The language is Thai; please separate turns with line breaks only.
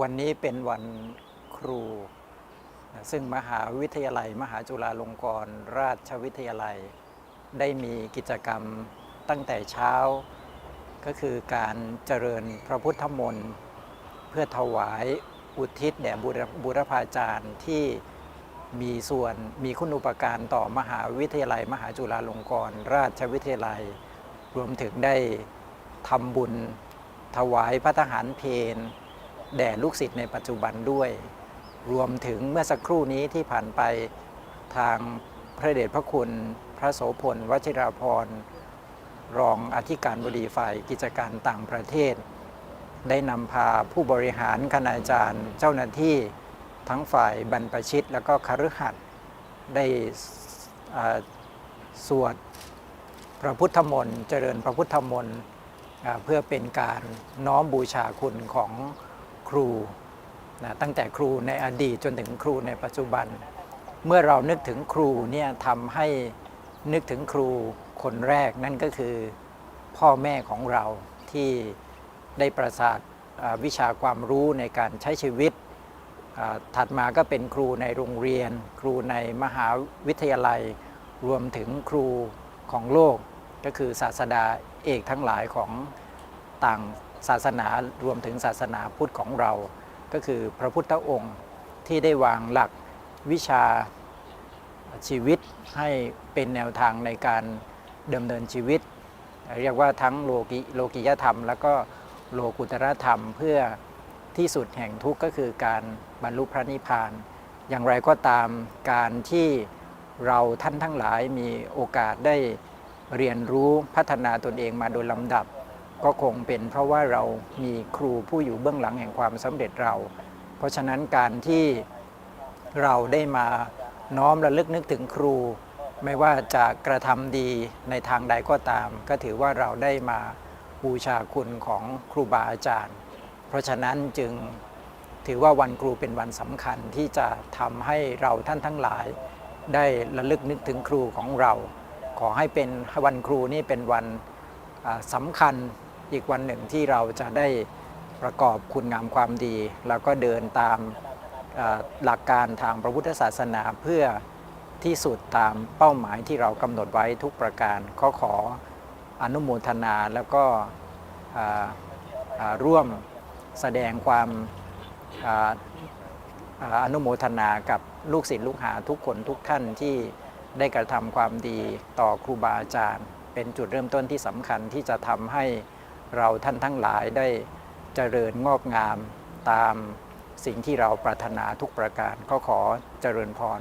วันนี้เป็นวันครู ซึ่งมหาวิทยาลัย มหาจุฬาลงกรณราชวิทยาลัย ได้มีกิจกรรมตั้งแต่เช้า ก็คือการเจริญพระพุทธมนต์ เพื่อถวายอุทิศแด่บุรบุรพาจารย์ที่มีส่วนมีคุณอุปการต่อมหาวิทยาลัย มหาจุฬาลงกรณราชวิทยาลัย รวมถึงได้ทำบุญถวายพระทหารเพน แด่ลูกศิษย์ในปัจจุบันด้วย รวมถึงเมื่อสักครู่นี้ที่ผ่านไปทางพระเดชพระคุณพระโสพลวชิราพรรองอธิการบดีฝ่ายกิจการต่างประเทศ ได้นำพาผู้บริหารคณาจารย์เจ้าหน้าที่ทั้งฝ่ายบรรพชิตแล้วก็คฤหัสถ์ได้สวดพระพุทธมนต์เจริญพระพุทธมนต์เพื่อเป็นการน้อมบูชาคุณของ ครูนะตั้งแต่ครูในอดีตจนถึงครูในปัจจุบัน เมื่อเรานึกถึงครูเนี่ยทำให้นึกถึงครูคนแรกนั่นก็คือพ่อแม่ของเราที่ได้ประสาทวิชาความรู้ในการใช้ชีวิต ถัดมาก็เป็นครูในโรงเรียน ครูในมหาวิทยาลัย รวมถึงครูของโลกก็คือศาสดาเอกทั้งหลายของต่าง ศาสนารวมถึงศาสนาพุทธของเรา ก็คือพระพุทธองค์ที่ได้วางหลักวิชาชีวิตให้เป็นแนวทางในการดำเนินชีวิต เรียกว่าทั้งโลกิโลกิยธรรม แล้วก็โลกุตรธรรมเพื่อที่สุดแห่งทุกข์ก็คือการบรรลุพระนิพพาน อย่างไรก็ตามการที่เราท่านทั้งหลายมีโอกาสได้เรียนรู้พัฒนาตนเองมาโดยลำดับ ก็คงเป็นเพราะว่าเรามีครูผู้อยู่เบื้องหลังแห่งความสำเร็จเรา เพราะฉะนั้นการที่เราได้มาน้อมระลึกนึกถึงครู ไม่ว่าจะกระทำดีในทางใดก็ตาม ก็ถือว่าเราได้มาบูชาคุณของครูบาอาจารย์ เพราะฉะนั้นจึงถือว่าวันครูเป็นวันสำคัญที่จะทำให้เราท่านทั้งหลาย ได้ระลึกนึกถึงครูของเรา ขอให้เป็นวันครูนี่เป็นวันอ่าสำคัญ อีกวันหนึ่งที่เราจะได้ประกอบคุณงามความดี แล้วก็เดินตามหลักการทางพระพุทธศาสนาเพื่อที่สุดตามเป้าหมายที่เรากำหนดไว้ทุกประการก็ขออนุโมทนาแล้วก็ร่วมแสดงความอนุโมทนากับลูกศิษย์ลูกหาทุกคนทุกท่านที่ได้กระทำความดีต่อครูบาอาจารย์ เป็นจุดเริ่มต้นที่สำคัญที่จะทำให้ เราท่านทั้งหลายได้เจริญงอกงามตามสิ่งที่เราปรารถนาทุกประการก็ขอเจริญพร